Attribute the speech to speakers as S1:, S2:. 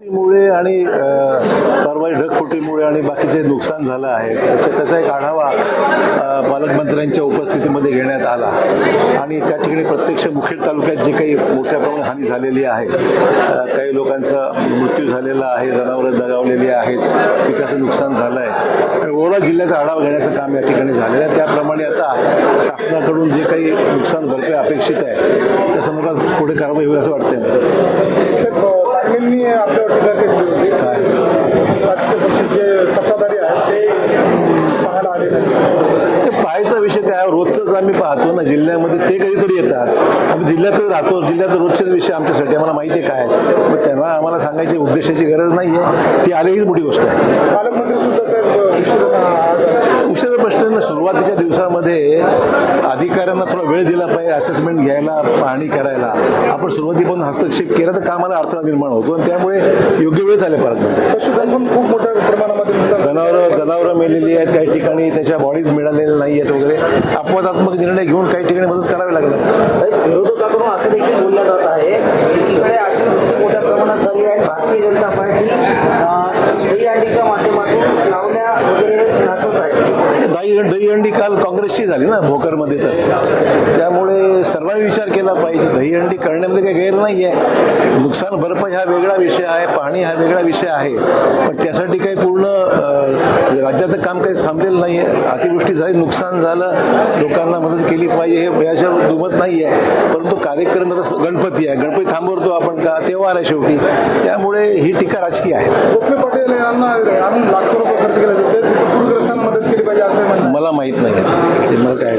S1: मुळे आणि अ, ढगफुटीमुळे आणि बाकीचे नुकसान झालं आहे त्याचा त्याचा एक आढावा पालकमंत्र्यांच्या उपस्थितीमध्ये घेण्यात आला. आणि त्या ठिकाणी प्रत्यक्ष मुखेड तालुक्यात जे काही मोठ्या प्रमाणात हानी झालेली आहे काही लोकांचा मृत्यू झालेला आहे जनावरं दगावलेली आहेत पिकाचं नुकसान झालं आहे आणि ओवरऑल जिल्ह्याचा आढावा घेण्याचं काम या ठिकाणी झालेलं आहे. त्याप्रमाणे आता शासनाकडून जे काही नुकसान भरपाई अपेक्षित आहे त्या संदर्भात पुढे कारवाई होईल असं वाटतंय.
S2: सत्ताधारी आहेत ते पाहायला आले नाही
S1: ते पाहायचा विषय काय आहे? रोजचंच आम्ही पाहतो ना जिल्ह्यामध्ये ते कधीतरी येतात. आम्ही जिल्ह्यातच राहतो जिल्ह्यात रोजचेच विषय आमच्यासाठी आम्हाला माहिती आहे काय. मग त्यांना आम्हाला सांगायची उद्देशाची गरज नाही आहे ती आली हीच मोठी गोष्ट आहे.
S2: पालकमंत्री सुद्धा
S1: सुरुवातीच्या दिवसामध्ये अधिकाऱ्यांना थोडा वेळ दिला पाहिजे असेसमेंट घ्यायला पाहणी करायला. आपण सुरुवातीपासून हस्तक्षेप केला तर कामाला अडथळा निर्माण होतो आणि त्यामुळे योग्य वेळ झाले पालकमंत्री
S2: पशुधन पण खूप मोठ्या प्रमाणामध्ये
S1: जनावरं जनावरं मेलेली आहेत काही ठिकाणी त्याच्या बॉडीज मिळालेल्या नाही आहेत वगैरे. अपवादात्मक निर्णय घेऊन काही ठिकाणी मदत करावी लागणार
S3: साहेब, विरोधकाकडून असं देखील बोललं जात आहे एकीकडे अतिवृष्टी मोठ्या प्रमाणात झाली आहे. भारतीय जनता पार्टी दहीहंडीच्या
S1: दहीहंडी काल काँग्रेसची झाली ना भोकरमध्ये तर. त्यामुळे सर्वांनी विचार केला पाहिजे. दहीहंडी करण्यामध्ये काही गैर नाही आहे नुकसान भरपाई हा वेगळा विषय आहे पाणी हा वेगळा विषय आहे. पण त्यासाठी काही पूर्ण अं, राज्याचं काम काही थांबलेलं नाही आहे अतिवृष्टी झाली नुकसान झालं लोकांना मदत केली पाहिजे हे याच्यावर दुमत नाही आहे परंतु कार्यक्रम आता गणपती आहे. गणपती थांबवतो आपण का? तेव्हा आहे शेवटी. त्यामुळे ही टीका राजकीय आहे.
S2: गोपी पटेल यांना आणून लाखो रुपये खर्च केले जाते तिथे पूरग्रस्तांना मदत केली पाहिजे असं म्हणणं आहे.
S1: मला माहीत नाही आहे. मला काय